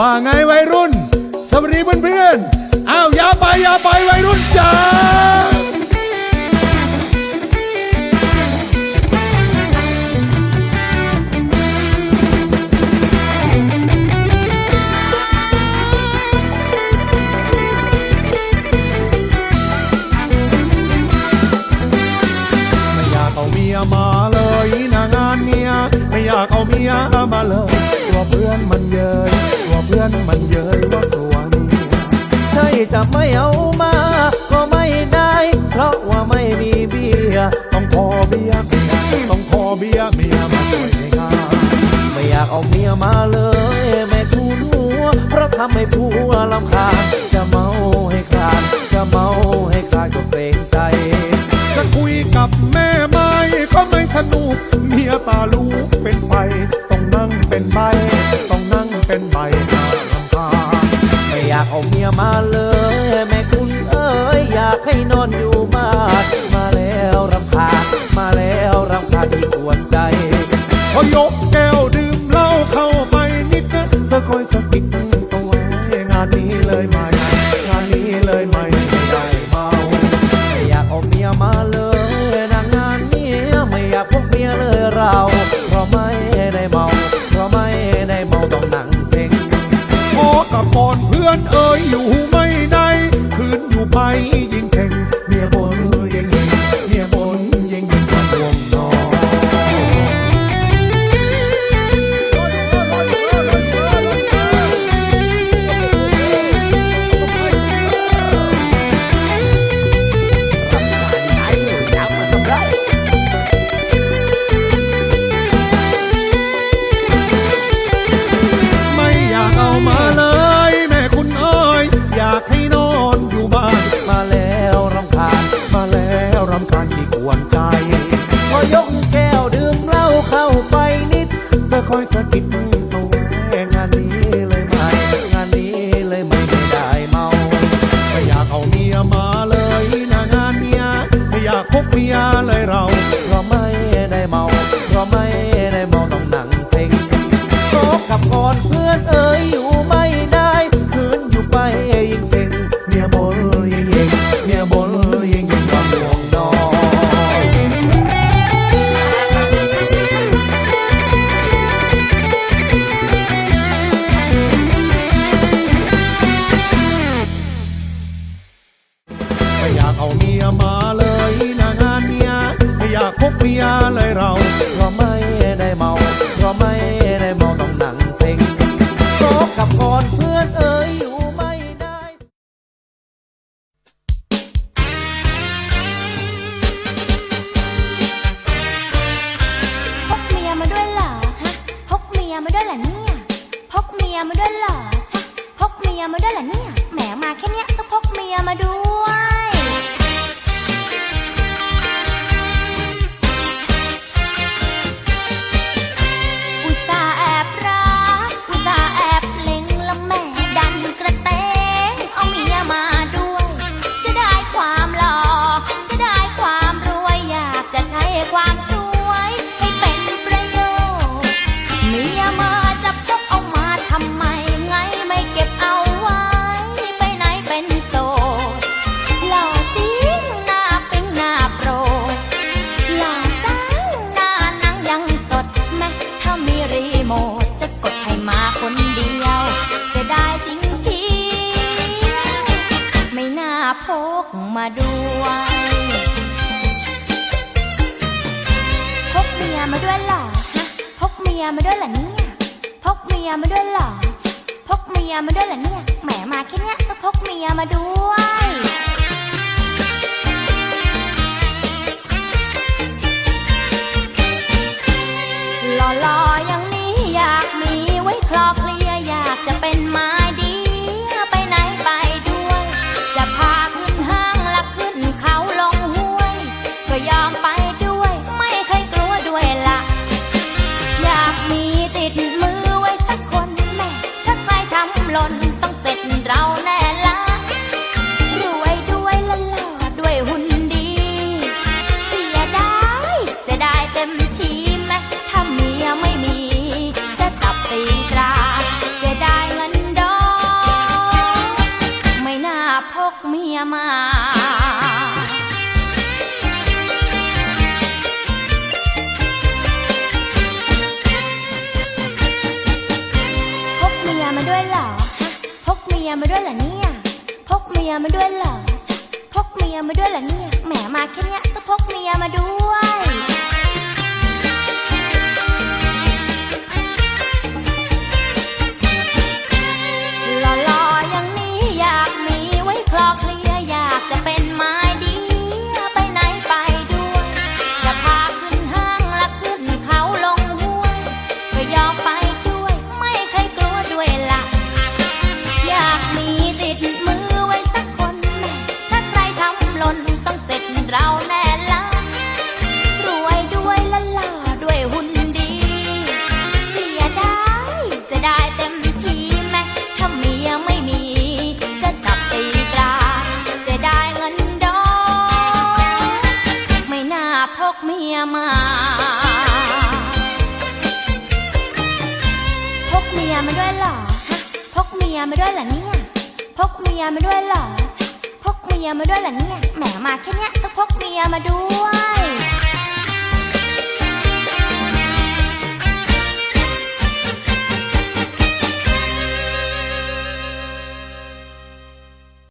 ว่าไงวัยรุ่น สวัสดีเพื่อนๆ อ้าวอย่าไปอย่าไปวัยรุ่นจ้าไม่อยากเอาเมียมาเลยนะงานเนี้ยไม่อยากเอาเมียมาเลย ว่าเพื่อนมันเย้ยว่าเพื่อนมันเย้ยว่าตัวนี้ใช่จะไม่เอามา เป็นใบหน้าลำพาไม่อยากเอาเมียมาเลย แม่คุณเอ้ยอยากให้นอนอยู่บ้านมาแล้วรำคาญมาแล้วรำคาญที่กวนใจพอยกแก้วดื่มเหล้าเข้าไปนิดนะเธอคอยสะกิดตัวงานนี้เลยไหมงานนี้เลยไม่ได้เมาไม่อยากเอาเมียมาเลยนะงานนี้ไม่อยากพกเมียเลยเราากพกเมียเลยเราเพราะไม่ได้เมาเพราะไม่ได้เมาต้องนั่งเพ่งโตกับก่อนเพื่อนเอ่ยอยู่ไม่ได้ พกเมียมาด้วยเหรอฮะพกเมียมาด้วยเหรอเนี่ยพกเมียมาด้วยเหรอชะพกเมียมาด้วยเหรอเนี่ยแหมมาแค่เนี้ยต้องพกเมียมาด้วย มาด้วยพกเมียมาด้วยเหรอฮะพกเมียมาด้วยเหรอเนี่ยพกเมียมาด้วยเหรอพกเมียมาด้วยเหรอเนี่ยแหมมาแค่เนี้ยต้องพกเมียมาด้วย ทีแม้ถ้าเมียไม่มี จะตับตีตราจะได้เงินดอกไม่น่าพกเมียมาพกเมียมาด้วยเหรอพกเมียมาด้วยเหรเนี่ยพกเมียมาด้วยเหรอพกเมียมาด้วยเหรอเนี่ยแหมมาแค่เนี้ยก็พกเมียมาด้วย มียมาพกเมียมาด้วยหรอฮะพกเมียมาด้วยหรอเนี่ยพกเมียมาด้วยหรอพกเมียมาด้วยหรอเนี่ยแหมมาแค่เนี้ยก็พกเมียมาด้วย